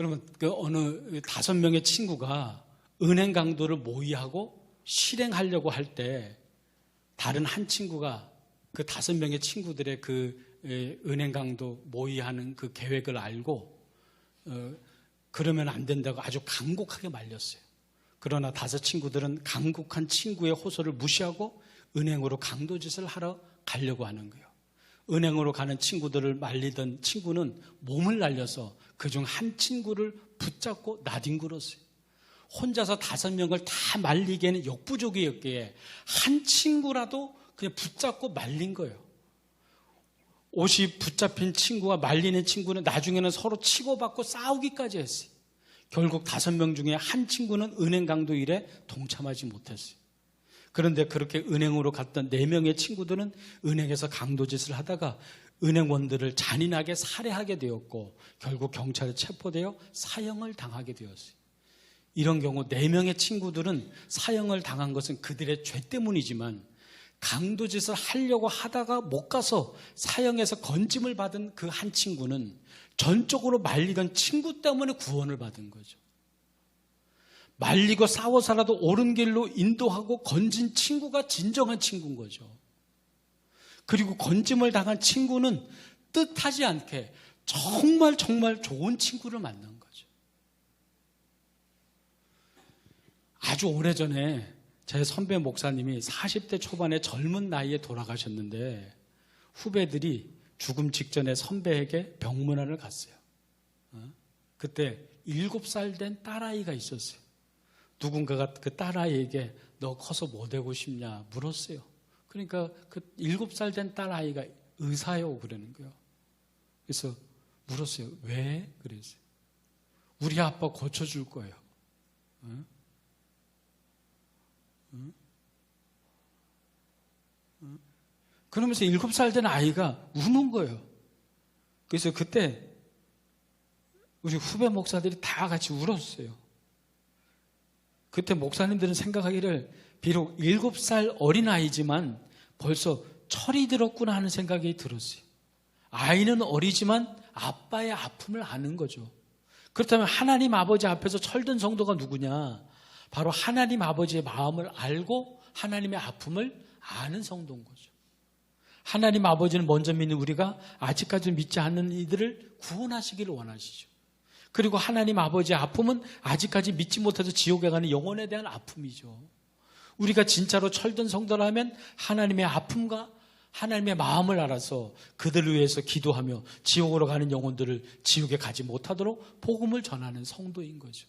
그러면 그 어느 다섯 명의 친구가 은행 강도를 모의하고 실행하려고 할 때 다른 한 친구가 그 다섯 명의 친구들의 그 에, 은행 강도 모의하는 그 계획을 알고 어, 그러면 안 된다고 아주 강곡하게 말렸어요. 그러나 다섯 친구들은 강국한 친구의 호소를 무시하고 은행으로 강도짓을 하러 가려고 하는 거예요. 은행으로 가는 친구들을 말리던 친구는 몸을 날려서 그중 한 친구를 붙잡고 나뒹굴었어요. 혼자서 다섯 명을 다 말리기에는 역부족이었기에 한 친구라도 그냥 붙잡고 말린 거예요. 옷이 붙잡힌 친구와 말리는 친구는 나중에는 서로 치고받고 싸우기까지 했어요. 결국 다섯 명 중에 한 친구는 은행 강도 일에 동참하지 못했어요. 그런데 그렇게 은행으로 갔던 네 명의 친구들은 은행에서 강도짓을 하다가 은행원들을 잔인하게 살해하게 되었고 결국 경찰에 체포되어 사형을 당하게 되었어요. 이런 경우 네 명의 친구들은 사형을 당한 것은 그들의 죄 때문이지만 강도짓을 하려고 하다가 못 가서 사형에서 건짐을 받은 그 한 친구는 전적으로 말리던 친구 때문에 구원을 받은 거죠. 말리고 싸워서라도 옳은 길로 인도하고 건진 친구가 진정한 친구인 거죠. 그리고 건짐을 당한 친구는 뜻하지 않게 정말 정말 좋은 친구를 만난 거죠. 아주 오래전에 제 선배 목사님이 40대 초반에 젊은 나이에 돌아가셨는데 후배들이 죽음 직전에 선배에게 병문안을 갔어요. 어? 그때 7살 된 딸아이가 있었어요. 누군가가 그 딸아이에게 너 커서 뭐 되고 싶냐 물었어요. 그러니까 그 7살 된 딸아이가 의사요 그러는 거예요. 그래서 물었어요. 왜? 그랬어요. 우리 아빠 고쳐줄 거예요. 어? 그러면서 일곱 살 된 아이가 우는 거예요. 그래서 그때 우리 후배 목사들이 다 같이 울었어요. 그때 목사님들은 생각하기를 비록 일곱 살 어린 아이지만 벌써 철이 들었구나 하는 생각이 들었어요. 아이는 어리지만 아빠의 아픔을 아는 거죠. 그렇다면 하나님 아버지 앞에서 철든 성도가 누구냐? 바로 하나님 아버지의 마음을 알고 하나님의 아픔을 아는 성도인 거죠. 하나님 아버지는 먼저 믿는 우리가 아직까지 믿지 않는 이들을 구원하시기를 원하시죠. 그리고 하나님 아버지의 아픔은 아직까지 믿지 못해서 지옥에 가는 영혼에 대한 아픔이죠. 우리가 진짜로 철든 성도라면 하나님의 아픔과 하나님의 마음을 알아서 그들을 위해서 기도하며 지옥으로 가는 영혼들을 지옥에 가지 못하도록 복음을 전하는 성도인 거죠.